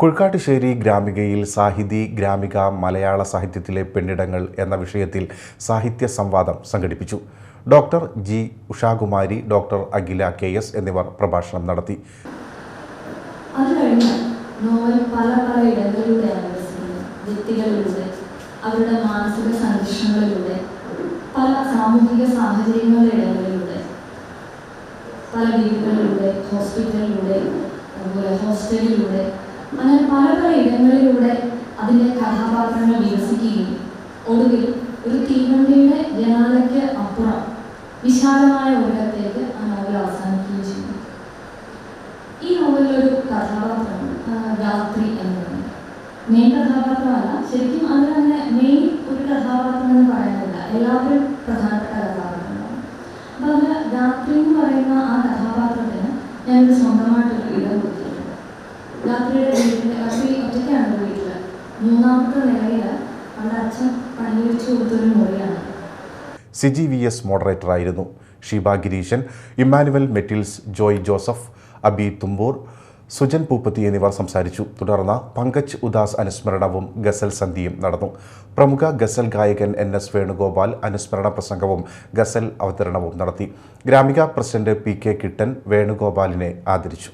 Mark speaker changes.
Speaker 1: കുഴുക്കാട്ടുശ്ശേരി ഗ്രാമികയിൽ സാഹിതി ഗ്രാമിക മലയാള സാഹിത്യത്തിലെ പെണ്ണിടങ്ങൾ എന്ന വിഷയത്തിൽ സാഹിത്യ സംവാദം സംഘടിപ്പിച്ചു. Doctor G. Ushakumari doctor Akhila K. S. എന്നിവർ പ്രഭാഷണം നടത്തി.
Speaker 2: അവരുടെ മാനസിക സംഘർഷങ്ങളിലൂടെ പല സാമൂഹിക സാഹചര്യങ്ങളുടെ ഇടങ്ങളിലൂടെ പല വീടുകളിലൂടെ ഹോസ്പിറ്റലിലൂടെ അതുപോലെ ഹോസ്റ്റലിലൂടെ അങ്ങനെ പല പല ഇടങ്ങളിലൂടെ അതിന്റെ കഥാപാത്രങ്ങൾ വികസിക്കുകയും ഒടുവിൽ ഒരു തീവണ്ടിയുടെ ജനാലയ്ക്ക് അപ്പുറം വിശാലമായ ഒരിടത്തേക്ക് ആ നോവൽ അവസാനിക്കുകയും ചെയ്യുന്നു ഈ നോവലിലൊരു കഥാപാത്രമാണ് രാത്രി ഗാത്രി എന്ന് പറയുന്നത്. മെയിൻ കഥാപാത്രമല്ല ശരിക്കും അതിന് തന്നെ മെയിൻ ഒരു കഥാപാത്രം എന്ന് പറയാനില്ല എല്ലാവരും പ്രധാനപ്പെട്ട കഥാപാത്രങ്ങളാണ്. അപ്പം അതിൽ രാത്രി എന്ന് പറയുന്ന ആ കഥാപാത്രത്തിന് ഞാനൊരു സ്വന്തമായിട്ടൊരു ഇടം കൊടുത്തിട്ടുണ്ട് ഗാത്രിയുടെ വീട്ടിൽ ഒറ്റയ്ക്കാണ് വീട്ടിൽ മൂന്നാമത്തെ നിലയിൽ അവളുടെ അച്ഛൻ പണി വെച്ച് കൊടുത്തൊരു മുറിയാണ്.
Speaker 1: സിജി വി എസ് മോഡറേറ്ററായിരുന്നു. ഷീബ ഗിരീശൻ ഇമ്മാനുവൽ മെറ്റിൽസ് ജോയ് ജോസഫ് അബി തുമ്പൂർ സുജൻ പൂപ്പത്തി എന്നിവർ സംസാരിച്ചു. തുടർന്ന് പങ്കജ് ഉദാസ് അനുസ്മരണവും ഗസൽ സന്ധിയും നടന്നു. പ്രമുഖ ഗസൽ ഗായകൻ എൻ എസ് വേണുഗോപാൽ അനുസ്മരണ പ്രസംഗവും ഗസൽ അവതരണവും നടത്തി. Gramika president P K Kittan വേണുഗോപാലിനെ ആദരിച്ചു.